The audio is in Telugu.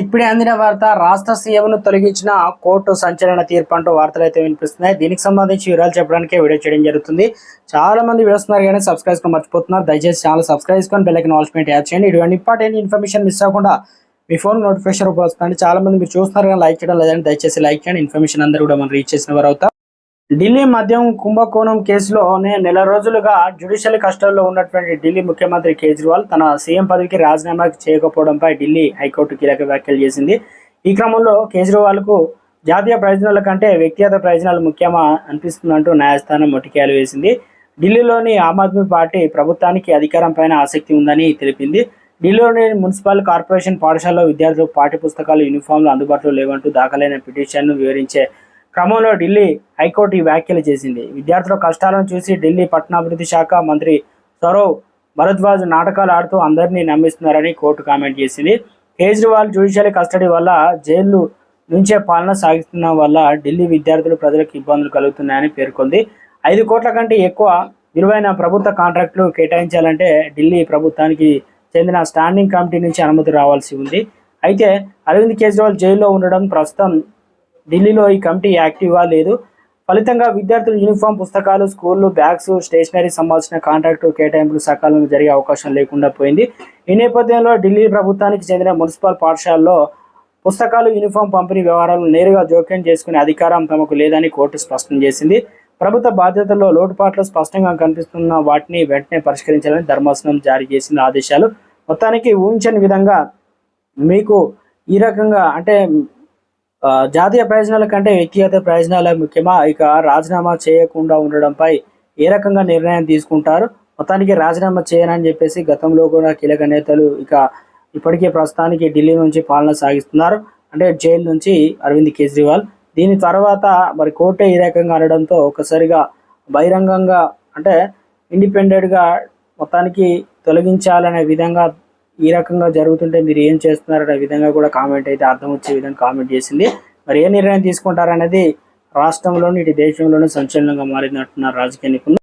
ఇప్పుడే అందిన వార్త రాష్ట్ర సీఎంను తొలగించిన కోర్టు సంచలన తీర్పు అంటూ వార్తలు అయితే వినిపిస్తున్నాయి. దీనికి సంబంధించి వివరాలు చెప్పడానికి వీడియో చేయడం జరుగుతుంది. చాలా మంది చూస్తున్నారు కానీ సబ్స్క్రైబ్ మర్చిపోతున్నారు. దయచేసి ఛానల్ సబ్స్క్రైబ్ చేసుకొని బెల్లకి నాల్స్మెంట్ యాడ్ చేయండి. ఇటువంటి ఇంపార్టెంట్ ఇన్ఫర్మేషన్ మిస్ అవ్వకుండా మీ ఫోన్ నోటిఫికేషన్ రూపంలో వస్తుంది చాలా మంది మీరు చూస్తున్నారు కానీ లైక్ చేయడం లేదంటే దయచేసి లైక్ చేయండి. ఇన్ఫర్మేషన్ అందరూ కూడా మనం రీచ్ చేసిన వారు ఢిల్లీ మద్యం కుంభకోణం కేసులోనే నెల రోజులుగా జ్యుడిషియల్ కస్టడీలో ఉన్నటువంటి ఢిల్లీ ముఖ్యమంత్రి కేజ్రీవాల్ తన సీఎం పదవికి రాజీనామా చేయకపోవడంపై ఢిల్లీ హైకోర్టు కీలక వ్యాఖ్యలు చేసింది. ఈ క్రమంలో కేజ్రీవాల్కు జాతీయ ప్రయోజనాల కంటే వ్యక్తిగత ప్రయోజనాలు ముఖ్యమా అనిపిస్తుందంటూ న్యాయస్థానం మొటికేయాలు వేసింది. ఢిల్లీలోని ఆమ్ ఆద్మీ పార్టీ ప్రభుత్వానికి అధికారం పైన ఆసక్తి ఉందని తెలిపింది. ఢిల్లీలోని మున్సిపల్ కార్పొరేషన్ పాఠశాలలో విద్యార్థులకు పాఠ్య పుస్తకాలు యూనిఫామ్లు అందుబాటులో లేవంటూ దాఖలైన పిటిషన్ను వివరించే క్రమంలో ఢిల్లీ హైకోర్టు ఈ వ్యాఖ్యలు చేసింది. విద్యార్థుల కష్టాలను చూసి ఢిల్లీ పట్టణాభివృద్ధి శాఖ మంత్రి సౌరవ్ భరద్వాజ్ నాటకాలు ఆడుతూ అందరినీ నమ్మిస్తున్నారని కోర్టు కామెంట్ చేసింది. కేజ్రీవాల్ జ్యుడిషియల్ కస్టడీ వల్ల జైలు నుంచే పాలన సాగిస్తున్న వల్ల ఢిల్లీ విద్యార్థులు ప్రజలకు ఇబ్బందులు కలుగుతున్నాయని పేర్కొంది. ఐదు కోట్ల కంటే ఎక్కువ విలువైన ప్రభుత్వ కాంట్రాక్టులు కేటాయించాలంటే ఢిల్లీ ప్రభుత్వానికి చెందిన స్టాండింగ్ కమిటీ నుంచి అనుమతి రావాల్సి ఉంది. అయితే అరవింద్ కేజ్రీవాల్ జైల్లో ఉండడం ప్రస్తుతం ఢిల్లీలో ఈ కమిటీ యాక్టివ్గా లేదు. ఫలితంగా విద్యార్థులు యూనిఫామ్ పుస్తకాలు స్కూళ్ళు బ్యాగ్స్ స్టేషనరీ సంబంధించిన కాంట్రాక్టు కేటాయింపులు సకాలంలో జరిగే అవకాశం లేకుండా పోయింది. ఈ నేపథ్యంలో ఢిల్లీ ప్రభుత్వానికి చెందిన మున్సిపల్ పాఠశాలలో పుస్తకాలు యూనిఫామ్ పంపిణీ వ్యవహారాలు నేరుగా జోక్యం చేసుకునే అధికారం తమకు లేదని కోర్టు స్పష్టం చేసింది. ప్రభుత్వ బాధ్యతల్లో లోటుపాట్లు స్పష్టంగా కనిపిస్తున్న వాటిని వెంటనే పరిష్కరించాలని ధర్మాసనం జారీ చేసిన ఆదేశాలు. మొత్తానికి ఊహించని విధంగా మీకు ఈ రకంగా అంటే జాతీయ ప్రయోజనాల కంటే వ్యక్తిగత ప్రయోజనాలే ముఖ్యమా? ఇక రాజీనామా చేయకుండా ఉండడంపై ఏ రకంగా నిర్ణయం తీసుకుంటారు? మొత్తానికి రాజీనామా చేయనని చెప్పేసి గతంలో కూడా కీలక నేతలు ఇక ఇప్పటికే ప్రస్తుతానికి ఢిల్లీ నుంచి పాలన సాగిస్తున్నారు. అంటే జైలు నుంచి అరవింద్ కేజ్రీవాల్. దీని తర్వాత మరి కోర్టే ఈ రకంగా అనడంతో ఒకసారిగా బహిరంగంగా అంటే ఇండిపెండెంట్గా మొత్తానికి తొలగించాలనే విధంగా ఈ రకంగా జరుగుతుంటే మీరు ఏం చేస్తున్నారనే విధంగా కూడా కామెంట్ అయితే అర్థం వచ్చే విధంగా కామెంట్ చేసింది. మరి ఏ నిర్ణయం తీసుకుంటారనేది రాష్ట్రంలోని ఇటు దేశంలోనూ సంచలనంగా మారిందంటున్నారు రాజకీయ నిపుణులు